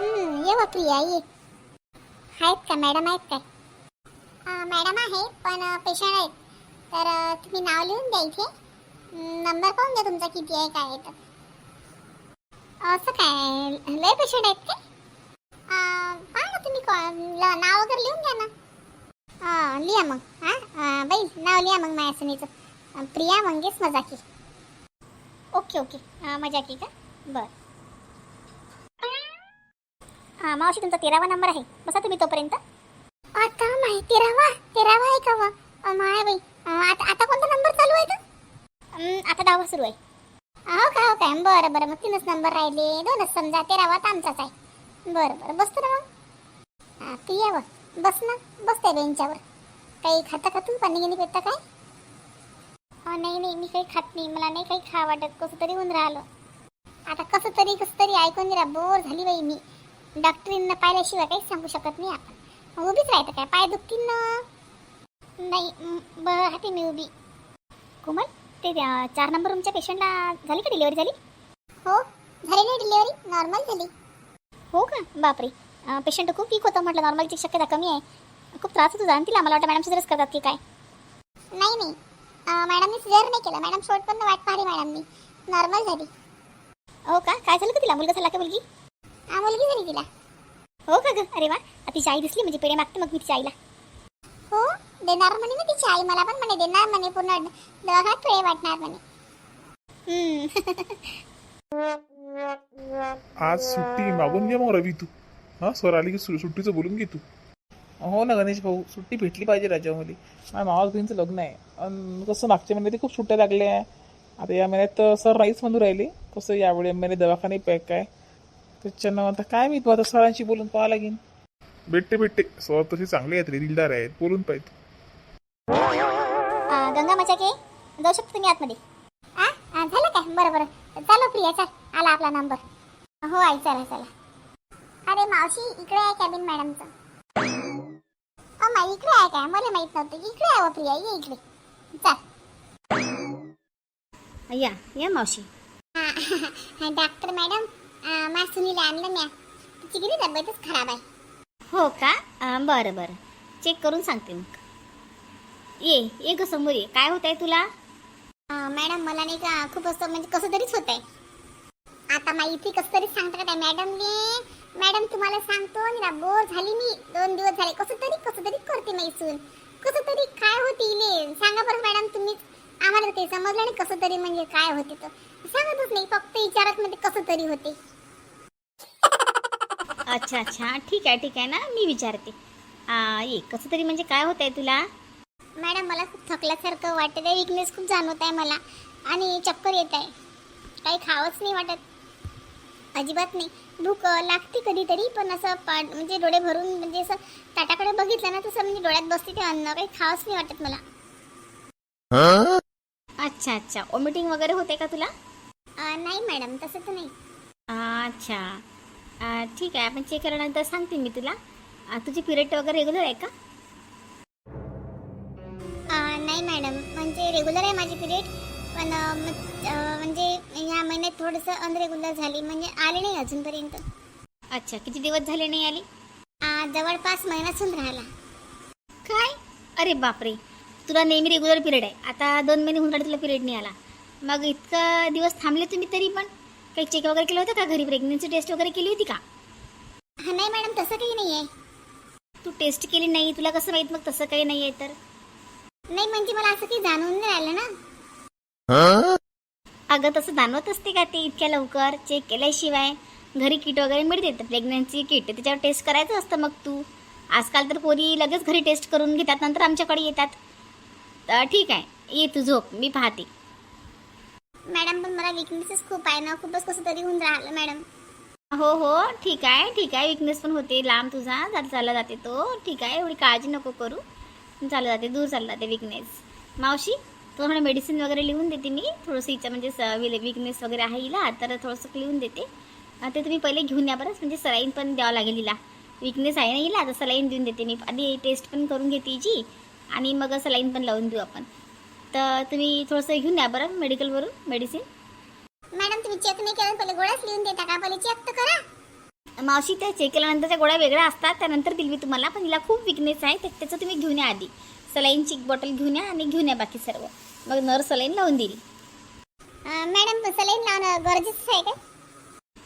ये व प्रिया ये. आहेत का? मॅडम आहेत काय? मॅडम आहे पण पेशंट आहेत. तर तुम्ही नाव लिहून द्या इथे. नंबर पाहून द्या तुमचा किती आहे काय आहे तर. असं काय? लय पेशंट आहेत काय? पाहा ना तुम्ही नाव वगैरे लिहून द्या ना. हां लिहा मग हां? बाई नाव लिहा मग माझ्या सुनीचं प्रिया मंगेश मजाकी. Okay okay. मजाकी का? बरं. हां मावशी तुमचा तेरावा नंबर आहे. बसा तुम्ही तोपर्यंत. आता माहिती तेरावा? तेरावा आहे का वा? अं, माय बाई अं, आता आता कोणता नंबर चालू आहे अं, आता दहावा सुरू आहे. हो का हो काय बरं बरं मग तीनच नंबर राहिले. दोनच समजा तेरावा तर आमचाच आहे. बरं बरं बसतो ना मग. हां प्रिया व. बस ना बसते बेंचावर. काही खाता का तू पाणी गिनी पेटता काय? अं, नाही नाही मी काही खात नाही. मला नाही काही खा वाटत. कसं तरी होऊन राहिलं. आता कसं तरी कसं तरी ऐकून जरा बोर झाली बाई मी. डॉक्टरींना पाहिल्याशिवाय काहीच सांगू शकत नाही आपण. उभीच राहतं काय? पाय दुखतील ना? नाही बरं मी उभी. कोमल ते चार नंबर रूमच्या पेशंटला झाली का डिलिव्हरी झाली? हो झाली नाही डिलिव्हरी नॉर्मल झाली. हो का? बापरे. पेशंट खूप वीक होतं म्हटलं. नॉर्मलची शक्यता कमी आहे. खूप त्रास होतो जाण तिला मला वाटतं मॅडम सिजरच करतात की काय? नाही नाही. मॅडमनी सिजर नाही केलं. मॅडम शॉर्ट पण वाट पाहिली मॅडमनी नॉर्मल झाली. हो का? काय झालं का तिला? मुलगा झाला का मुलगी? हा मुलगी झाली तिला. हो का ग? अरे वा तिची आई दिसली म्हणजे पेढे मागते मग मी तिच्या आईला. हो देणार म्हणे ना तिची आई मला पण म्हणे देणार म्हणे पूर्ण दवाखान्यात पेढे वाटणार म्हणे. आज सुट्टी मागून घे मग रवी तू. हा स्वर आली की सु- सुट्टीचं बोलून घे तू. हो ना गणेश भाऊ सुट्टी भेटली पाहिजे राज्यामध्ये माझ्या मावास बहिणीचं लग्न आहे. आणि कसं मागच्या महिन्यात खूप सुट्ट्या लागल्या. आहे आता या महिन्यात सर नाहीच म्हणून राहिले. कसं यावेळी महिने दवाखाने पॅक आहे. त्याच्यानं आता काय मी तू आता सरांशी बोलून पाहावं लागेल. भेटते भेटते सर तसे चांगले आहेत रे दिलदार आहेत. बोलून पाहिजे. गंगा मचाके जाऊ शकतो तुम्ही आतमध्ये. आ आ, झालं काय? बरं बरं. चालो प्रिया चल. आला आपला नंबर हो आई चला चला. अरे मावशी इकडे आहे कॅबिन मॅडमचं अ माई इकडे आहे काय? मला माहीत नव्हतं. इकडे आहे व प्रिया. ये इकडे. चल. या या मावशी. हा, डॉक्टर मॅडम आ, मा सुनीला आणलं म्या. तिची किती तब्येतच खराब आहे. हो का? बरं बरं. चेक करून सांगते मग. ये ये ग समोर ये. काय होत आहे तुला मॅडम मला नाही का खूप असं म्हणजे कसं तरीच होत आहे आता माहिती कसं तरी सांगता का त्या मॅडमने मॅडम तुम्हाला सांगतो निरा बोर झाली मी. दोन दिवस झाले. कसं तरी कसं तरी करते मैसून कसं तरी काय होते इले? सांगा बरं मॅडम तुम्हीच. आम्हाला ते समजलं नाही कसं तरी म्हणजे काय होते तर. सांगतच नाही. फक्त विचारत मध्ये कसं तरी होते. अच्छा अच्छा. ठीक आहे ठीक आहे ना. मी विचारते. आ, ये कसं तरी म्हणजे काय होत आहे तुला? मॅडम मला खूप थकल्यासारखं वाटत आहे विकनेस खूप जाणवत आहे मला. आणि चक्कर येत आहे काही खावंच नाही वाटत. अजिबात नाही. भूक अं, लागते कधीतरी पण असं पाट म्हणजे डोळे भरून म्हणजे असं ताटाकडे बघितलं ना तसं म्हणजे डोळ्यात बसते ते अन्न. काही खावंच नाही वाटत मला. अच्छा अच्छा. वॉमिटिंग वगैरे होते का तुला? अं, नाही मॅडम तसं तर नाही. अच्छा. ठीक आहे आपण चेक केल्यानंतर सांगते मी तुला. तुझी पिरियड वगैरे रेग्युलर आहे का? नाही मॅडम म्हणजे रेग्युलर आहे माझी पिरियड पण म्हणजे ह्या महिन्यात थोडंसं अनरेग्युलर झाली. म्हणजे आले नाही अजूनपर्यंत. अच्छा किती दिवस झाले नाही आली? जवळपास महिनासून राहिला. काय? अरे बापरे. तुला नेहमी रेग्युलर पिरियड आहे. आता दोन महिने होऊन राहिले तुला पिरियड नाही आला. मग इतका दिवस थांबले तुम्ही तरी पण? काही चेक वगैरे केलं होतं का? घरी प्रेग्नन्सी टेस्ट वगैरे केली होती का? हा नाही मॅडम तसं काही नाही आहे तू टेस्ट केली नाही तुला कसं माहीत मग तसं काही नाही आहे तर? नाही म्हणजे मला असं काही जाणवून नाही राहिलं ना. अगं तसं जाणवत असते का ते इतक्या लवकर? चेक केल्याशिवाय घरी किट वगैरे मिळते प्रेग्नन्सी किट त्याच्यावर टेस्ट करायचं असतं मग तू. आजकाल तर पोरी लगेच घरी टेस्ट करून घेतात नंतर आमच्याकडे येतात. तर ठीक आहे. ये तू झोप. मी पाहते. मॅडम पण मला विकनेसेस खूप आहे ना. खूपच कसं तरी होऊन राहिलं मॅडम. हो हो. ठीक आहे ठीक आहे. विकनेस पण होते. लांब तुझा. जात चालला जाते तो. ठीक आहे. एवढी काळजी नको करू. चालला जाते. दूर चालला जाते विकनेस मावशी थोडं मेडिसिन वगैरे लिहून देते मी. थोडंसं हिचं म्हणजे विकनेस वगैरे आहे हिला. तर थोडंसं लिहून देते. ते तुम्ही पहिले घेऊन या बरंच. म्हणजे सलाईन पण द्यावं लागेल हिला. विकनेस आहे ना हिला. तर सलाईन देऊन देते मी. आधी टेस्ट पण करून घेते हिची. आणि मग सलाईन पण लावून देऊ आपण. तर तुम्ही थोडंसं घेऊन या बरं मेडिकलवरून मेडिसिन मॅडम तुम्ही चेक नाही केलं पहिले गोळ्याच लिहून देता का? पहिले चेक तर करा. मावशी त्या चेक केल्यानंतरच्या गोळ्या वेगळ्या असतात त्यानंतर दिली मी तुम्हाला पण हिला खूप विकनेस आहे तर त्याचं तुम्ही घेऊन या आधी. सलाईनची बॉटल घेऊन या आणि घेऊन या बाकी सर्व. मग नर सलाईन लावून देईल. मॅडम सलाईन लावणं गरजेचं आहे का?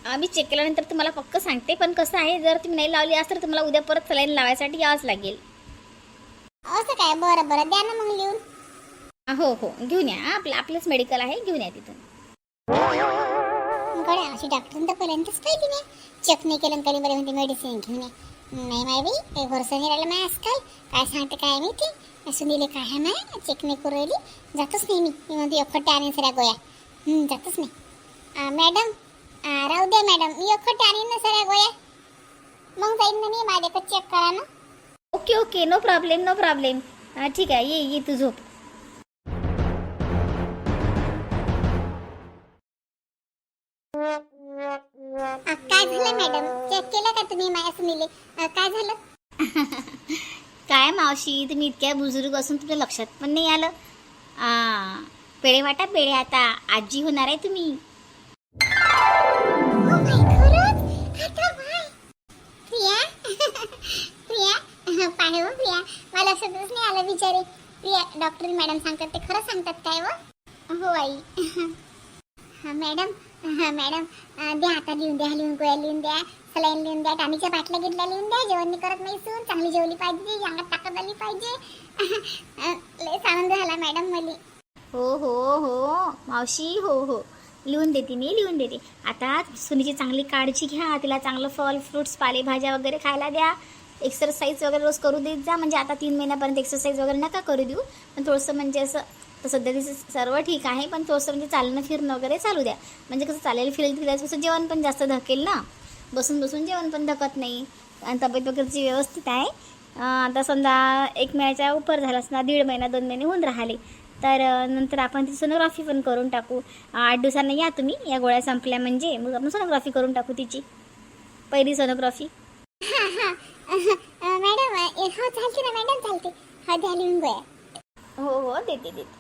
आम्ही चेक केल्यानंतर तुम्हाला पक्क सांगते पण कसं आहे जर तुम्ही नाही लावली असं तर तुम्हाला उद्या परत सलाईन लावायसाठी यावंच लागेल. असं काय? बरं बरं. द्या ना मग लिहून. हा, हो घेऊन या आपलं आपलंच मेडिकल आहे घेऊन या तिथून. गड्या अशी डॉक्टरनं तर पहिल्यांदाच पाहिजे मी. चेक नाही केलं तरी बरे म्हणते मेडिसिन घेऊन नाही माय बाई काही भरोसा नाही राहिला माय आजकाल. काय सांगते काय माहिती सुनीले काय आहे माय? चेक नाही करू राहिली. जातच नाही मी. मी म्हणते आणीन सऱ्या गोया. जातच नाही. मॅडम राहू द्या मॅडम मी आणीन ना सऱ्या गोया. मग जाईन ना मी माझ्याकडे चेक करा ना okay. Okay no problem no problem ठीक आहे. ये ये तू झोप. काय झालं मॅडम? चेक केलं का तुम्ही माझ्या सुनीले? काय झालं? काय मावशी तुम्ही इतक्या बुजुर्ग असून तुमच्या लक्षात पण नाही आलं. आ, पेढे वाटा पेढे आता. आजी होणार आहे तुम्ही. Oh पाहे हो प्रिया. मला लक्षातच नाही आलं बिचारे. प्रिया डॉक्टर मॅडम सांगतात ते खरं सांगतात काय व हो आई. हा मॅडम हा मॅडम द्या आता लिहून द्या लिहून गोळ्या लिहून द्या सलाईन लिहून द्या टामीच्या बाटल्या गिटल्या लिहून द्या जेवण करत नाही सून चांगली जेवली पाहिजे अंगात ताकद आली पाहिजे. अं, लयच आनंद झाला मॅडम मला हो हो हो मावशी हो हो. लिहून देते मी लिहून देते. आता सुनीची चांगली काळजी घ्या तिला चांगलं फल फ्रुट्स पालेभाज्या वगैरे खायला द्या. एक्सरसाइज वगैरे रोज करू देत जा म्हणजे आता तीन महिन्यापर्यंत एक्सरसाइज वगैरे नका करू देऊ. पण थोडंसं म्हणजे असं तर सध्या तिचं सर्व ठीक आहे पण थोडंसं म्हणजे चालणं फिरणं वगैरे चालू द्या. म्हणजे कसं चालेल फिरेल फिरायचं जेवण पण जास्त धकेल ना. बसून बसून जेवण पण धकत नाही. आणि तब्येत वगैरेची व्यवस्थित आहे आता समजा एक महिन्याच्या उपर झाला असणार दीड महिना दोन महिने होऊन राहिले. तर नंतर आपण ती सोनोग्राफी पण करून टाकू. आठ दिवसांनी या तुम्ही या गोळ्या संपल्या म्हणजे मग आपण सोनोग्राफी करून टाकू तिची. पहिली सोनोग्राफी मॅडम हो चालते ना मॅडम चालते. हा द्या लिहून गोळ्या. हो हो देते देते.